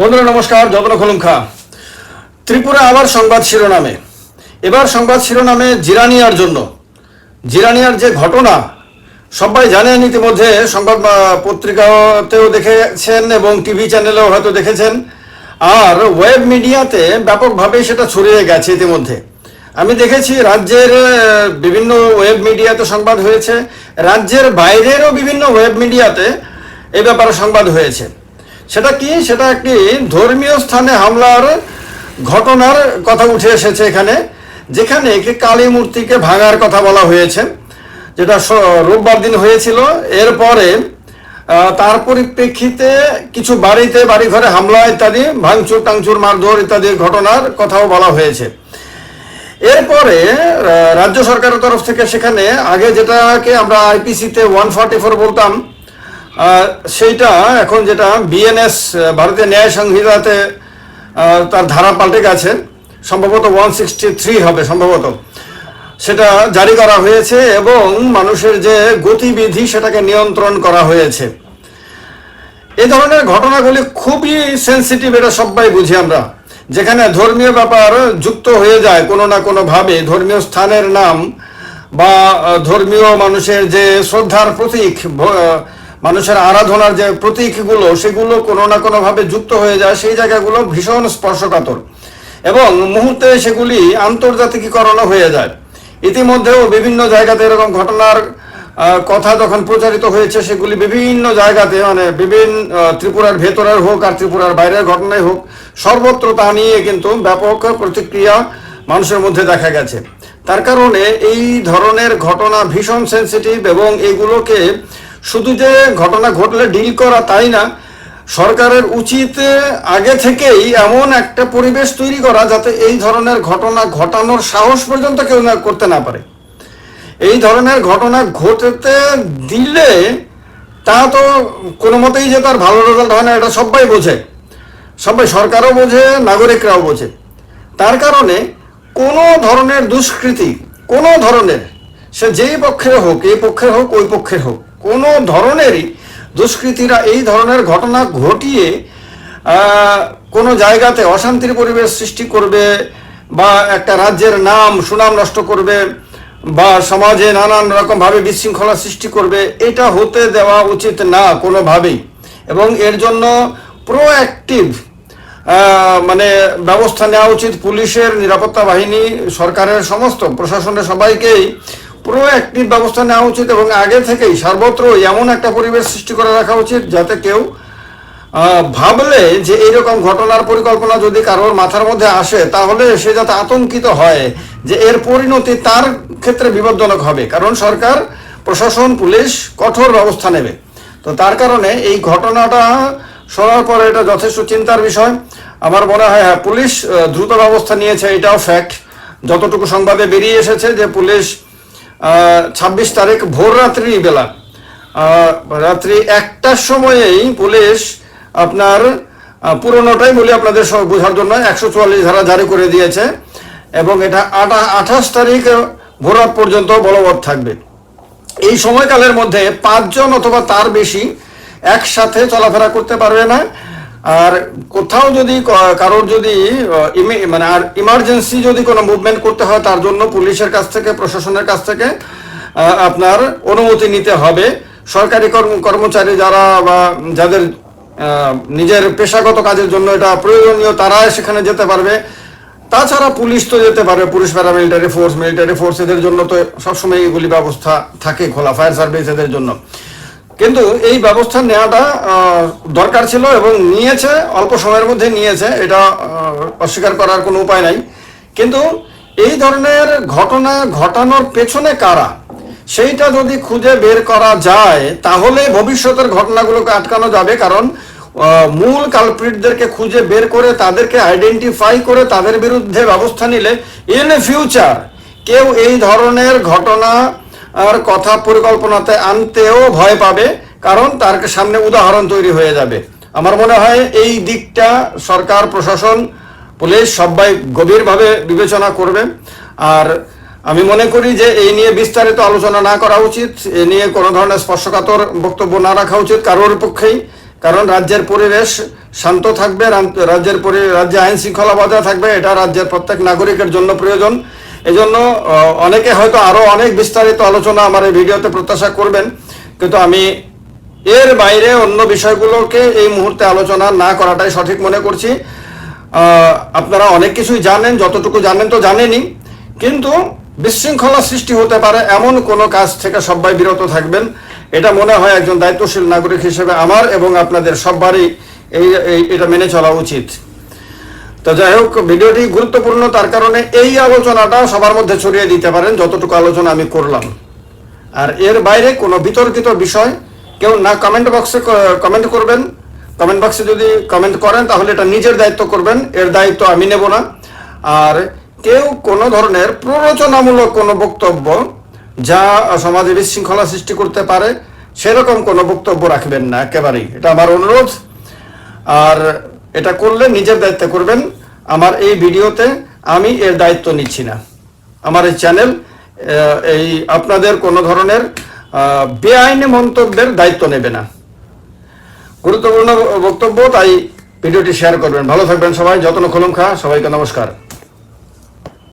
বন্ধুরা, নমস্কার যত্ন খলুমখা। ত্রিপুরা আবার সংবাদ শিরোনামে। এবার সংবাদ শিরোনামে জিরানিয়ার জন্য। জিরানিয়ার যে ঘটনা, সবাই জানেন ইতিমধ্যে সংবাদ পত্রিকাতেও দেখেছেন এবং টিভি চ্যানেলেও হয়তো দেখেছেন। আর ওয়েব মিডিয়াতে ব্যাপকভাবে সেটা ছড়িয়ে গেছে ইতিমধ্যে। আমি দেখেছি রাজ্যের বিভিন্ন ওয়েব মিডিয়াতে সংবাদ হয়েছে। রাজ্যের বাইরেরও বিভিন্ন ওয়েব মিডিয়াতে এ ব্যাপারে সংবাদ হয়েছে। সেটা কি? সেটা একটি ধর্মীয় স্থানে হামলার ঘটনার কথা উঠে এসেছে এখানে, যেখানে একটি কালী মূর্তিকে ভাঙার কথা বলা হয়েছে, যেটা রোববার দিন হয়েছিল। এরপরে তার পরিপ্রেক্ষিতে কিছু বাড়িতে বাড়ি ঘরে হামলা, ইত্যাদি, ভাঙচুর, টাংচুর, মারধর ইত্যাদি ঘটনার কথাও বলা হয়েছে। এরপরে রাজ্য সরকারের তরফ থেকে সেখানে আগে যেটাকে আমরা আইপিসিতে ওয়ান ফর্টি ফোর বলতাম সেইটা এখন যেটা বিএনএস ভারতীয় ন্যায় সংহিতাতে তার ধারা পাল্টে গেছে। সম্ভবত ওয়ান সিক্সটি থ্রি হবে সম্ভবত। সেটা জারি করা হয়েছে এবং মানুষের যে গতিবিধি সেটাকে নিয়ন্ত্রণ করা হয়েছে। এই ধরনের ঘটনাগুলি খুবই সেন্সিটিভ এটা সবাই বুঝি আমরা। যেখানে ধর্মীয় ব্যাপার যুক্ত হয়ে যায় কোনো না কোনো ভাবে ধর্মীয় স্থানের নাম বা ধর্মীয় মানুষের যে শ্রদ্ধার প্রতীক মানুষের আরাধনার যে প্রতীকগুলো, সেগুলো কোনো না কোনো ভাবে যুক্ত হয়ে যায়, সেই জায়গাগুলো ভীষণ স্পর্শকাতর। এবং মুহূর্তে সেগুলি আন্তর্জাতিকীকরণও হয়ে যায়। ইতিমধ্যেও বিভিন্ন জায়গাতে এরকম ঘটনার কথা যখন প্রচারিত হয়েছে, সেগুলি বিভিন্ন জায়গাতে মানে বিভিন্ন ত্রিপুরার ভেতরের হোক আর ত্রিপুরার বাইরের ঘটনাই হোক, সর্বত্র তা নিয়ে কিন্তু ব্যাপক প্রতিক্রিয়া মানুষের মধ্যে দেখা গেছে। তার কারণে এই ধরনের ঘটনা ভীষণ সেন্সিটিভ এবং এইগুলোকে শুধু যে ঘটনা ঘটলে ডিল করা তাই না, সরকারের উচিত আগে থেকেই এমন একটা পরিবেশ তৈরি করা যাতে এই ধরনের ঘটনা ঘটানোর সাহস পর্যন্ত কেউ না করতে না পারে। এই ধরনের ঘটনা ঘটতে দিলে তা তো কোনো মতেই যে তার ভালো রেজাল্ট হয় না, এটা সবাই বোঝে। সবাই সরকারও বোঝে, নাগরিকরাও বোঝে। তার কারণে কোনো ধরনের দুষ্কৃতি, কোনো ধরনের, সে যেই পক্ষের হোক, এই পক্ষের হোক, ওই পক্ষের হোক কোনো ধরনেরই দুষ্কৃতীরা এই ধরনের ঘটনা ঘটিয়ে কোনো জায়গাতে অশান্তির পরিবেশ সৃষ্টি করবে বা একটা রাজ্যের নাম সুনাম নষ্ট করবে বা সমাজে নানান রকমভাবে বিশৃঙ্খলা সৃষ্টি করবে, এটা হতে দেওয়া উচিত না কোনোভাবেই। এবং এর জন্য প্রোঅ্যাক্টিভ মানে ব্যবস্থা নেওয়া উচিত পুলিশের, নিরাপত্তা বাহিনী, সরকারের সমস্ত, প্রশাসনের সবাইকেই প্রোঅ্যাক্টিভ ব্যবস্থা নেওয়া উচিত এবং আগে থেকেই সর্বত্রই এমন একটা পরিবেশ সৃষ্টি করে রাখা উচিত যাতে কেউ ভাবলে যে এইরকম ঘটনার পরিকল্পনা যদি কারোর মাথার মধ্যে আসে, তাহলে সে যাতে আতঙ্কিত হয় যে এর পরিণতি তার ক্ষেত্রে বিপজ্জনক হবে। কারণ সরকার, প্রশাসন, পুলিশ কঠোর ব্যবস্থা নেবে। তো তার কারণে এই ঘটনাটা শোনার পরে এটা যথেষ্ট চিন্তার বিষয়। আমার মনে হয় হ্যাঁ পুলিশ দ্রুত ব্যবস্থা নিয়েছে, এটাও ফ্যাক্ট যতটুকু সংবাদে বেরিয়ে এসেছে যে পুলিশ ছাব্বিশ তারিখ ভোর রাত্রি বেলা। রাত্রি একটার সময়েই পুলিশ আপনার পুরোনোটাই বলি আপনাদের বোঝার জন্য, একশো চুয়াল্লিশ ধারা জারি করে দিয়েছে এবং এটা আটা, আঠাশ তারিখ ভোররাত পর্যন্ত বলবৎ থাকবে। এই সময়কালের মধ্যে পাঁচজন অথবা তার বেশি একসাথে চলাফেরা করতে পারবে না। আর কোথাও যদি কারোর যদি মানে আর ইমার্জেন্সি যদি কোনো মুভমেন্ট করতে হয়, তার জন্য পুলিশের কাছ থেকে, প্রশাসনের কাছ থেকে আপনার অনুমতি নিতে হবে। সরকারি কর্ম- কর্মচারী যারা বা যাদের নিজের পেশাগত কাজের জন্য এটা প্রয়োজনীয় তারা সেখানে যেতে পারবে। তাছাড়া পুলিশ তো যেতে পারবে, police paramilitary force military force এদের জন্য তো সবসময় এগুলি ব্যবস্থা থাকে, খোলা ফায়ার সার্ভিস এদের জন্য। কিন্তু এই ব্যবস্থা নেওয়াটা দরকার ছিল এবং নিয়েছে, অল্প সময়ের মধ্যে নিয়েছে, এটা অস্বীকার করার কোনো উপায় নাই। কিন্তু এই ধরনের ঘটনা ঘটানোর পেছনে কারা? সেইটা যদি খুঁজে বের করা যায়, তাহলে ভবিষ্যতের ঘটনাগুলোকে আটকানো যাবে, কারণ মূল কালপ্রিটদেরকে খুঁজে বের করে, তাদেরকে আইডেন্টিফাই করে, তাদের বিরুদ্ধে ব্যবস্থা নিলে ইন ফিউচার কেউ এই ধরনের ঘটনা আর কথা পরিকল্পনাতে আনতেও ভয় পাবে, কারণ তার সামনে উদাহরণ তৈরি হয়ে যাবে। আমার মনে হয় এই দিকটা সরকার, প্রশাসন, পুলিশ সবাই গভীরভাবে বিবেচনা করবে। আর আমি মনে করি যে এই নিয়ে বিস্তারিত আলোচনা না করা উচিত, এ নিয়ে কোনো ধরনের স্পর্শকাতর বক্তব্য না রাখা উচিত কারোর পক্ষেই, কারণ রাজ্যের পরিবেশ শান্ত থাকবে রাজ্যের রাজ্যে আইন শৃঙ্খলা বজায় থাকবে, এটা রাজ্যের প্রত্যেক নাগরিকের জন্য প্রয়োজন। এজন্য অনেকে হয়তো আরও অনেক বিস্তারিত আলোচনা আমার এই ভিডিওতে প্রত্যাশা করবেন, কিন্তু আমি এর বাইরে অন্য বিষয়গুলোকে এই মুহূর্তে আলোচনা না করাটাই সঠিক মনে করছি। আপনারা অনেক কিছুই জানেন, যতটুকু জানেন তো জানেনই, কিন্তু বিশৃঙ্খলা সৃষ্টি হতে পারে এমন কোনো কাজ থেকে সবাই বিরত থাকবেন। এটা মনে হয় একজন দায়িত্বশীল নাগরিক হিসেবে আমার এবং আপনাদের সবারই এই, এই- এটা মেনে চলা উচিত। তো যাই হোক, ভিডিওটি গুরুত্বপূর্ণ, তার কারণে এই আলোচনাটা সবার মধ্যে ছড়িয়ে দিতে পারেন, যতটুকু আলোচনা আমি করলাম। আর এর বাইরে কোনো বিতর্কিত বিষয় কেউ না কমেন্ট বক্সে কমেন্ট করবেন। কমেন্ট বক্সে যদি কমেন্ট করেন, তাহলে এটা নিজের দায়িত্ব করবেন, এর দায়িত্ব আমি নেব না। আর কেউ কোনো ধরনের প্ররোচনামূলক কোনো বক্তব্য যা সমাজে বিশৃঙ্খলা সৃষ্টি করতে পারে, সেরকম কোনো বক্তব্য রাখবেন না, একেবারেই। এটা আমার অনুরোধ। আর এটা করলে নিজের দায়িত্ব করবেন। আমার এই ভিডিওতে আমি এর দায়িত্ব নিচ্ছি না। আমার এই চ্যানেল এই আপনাদের কোনো ধরনের বেআইনি মন্তব্যের দায়িত্ব নেবে না। গুরুত্বপূর্ণ বক্তব্য, তাই ভিডিওটি শেয়ার করবেন। ভালো থাকবেন সবাই, যত্ন খোলম খা। সবাইকে নমস্কার।